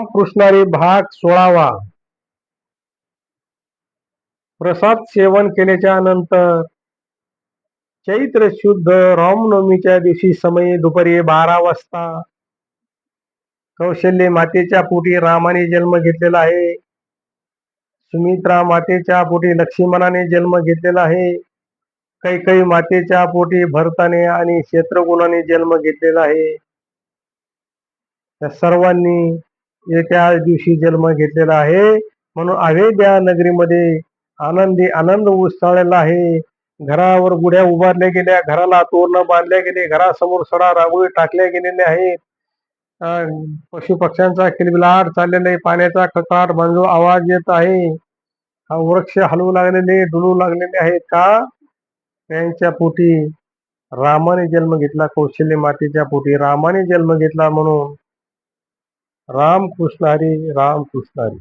राम कृष्णारी भाग सोळावा प्रसाद सेवन केल्याच्यानंतर चैत्र शुद्ध रामनवमीच्या दिवशी समयी दुपारी बारा वाजता कौशल्य मातेच्या पोटी रामाने जन्म घेतलेला आहे. सुमित्रा मातेच्या पोटी लक्ष्मणाने जन्म घेतलेला आहे. कैकई मातेच्या पोटी भरताने आणि क्षेत्रगुणाने जन्म घेतलेला आहे. त्या सर्वांनी त्या दिवशी जन्म घेतलेला आहे. म्हणून अवेद्या नगरीमध्ये आनंदी आनंद उसळलेला आहे. घरावर गुढ्या उभारल्या गेल्या घराला तोरण बांधल्या गेले घरासमोर सडा रांगोळी टाकल्या गेलेल्या आहेत. पशु पक्ष्यांचा किलबिलाट चाललेला आहे पाण्याचा ककाट बांजू आवाज येत आहे. हा वृक्ष हलवू लागलेले डुलू लागलेले आहेत का? त्यांच्या पोटी रामाने जन्म घेतला कौशल्य मातेच्या पोटी रामाने जन्म घेतला म्हणून राम कृष्णारी राम कृष्णारी